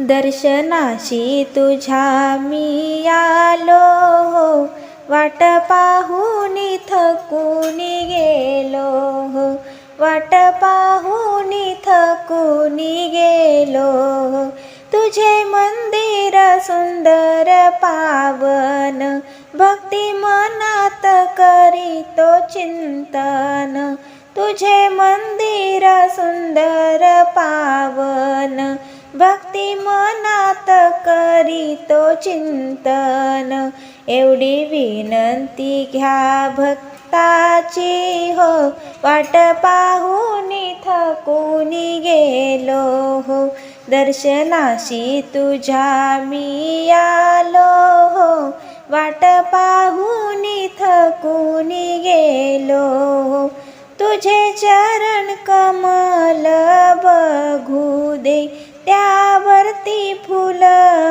दर्शनाशी तुझ्या मी आलो. हो वाट पाहून थकून गेलो? हो वाट पाहून थकून गेलो? हो तुझे मंदिर सुंदर पावन भक्ती मनात करीतो चिंतन. तुझे मंदिर सुंदर पावन भक्ती मनात करीतो चिंतन. एवढी विनंती घ्या भक्ताची हो. वाट पाहून थकून गेलो हो. दर्शनाशी तुझ्या मी आलो हो. वाट पाहून थकून गेलो हो. तुझे चरण कमल बघू दे. त्यावरती फुल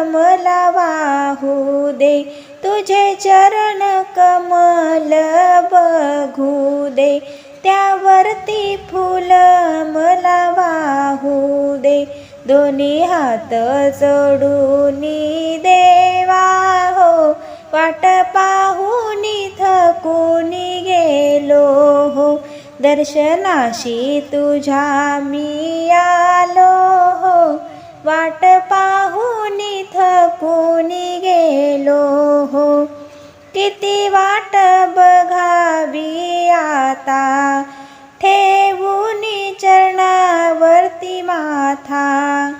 मला वाहू दे. तुझे चरण कमल बघू दे. त्यावरती फुल मला वाहू दे. दोन्ही हात जोडून देवा हो. वाट पाहून थकून गेलो हो. दर्शनाशी तुझ्या मी आलो किती वाट बघावी आता? ठेवून चरणावरती माथा.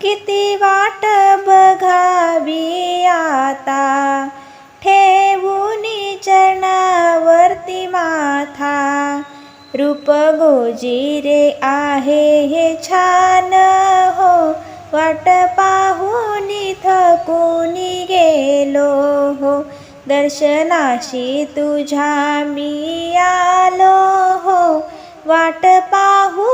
किती वाट बघावी आता? ठेवून चरणावरती माथा. रूप गोजिरे आहे हे छान हो वाट दर्शनाशी तुझ्या मी आलो हो. वाट पाहू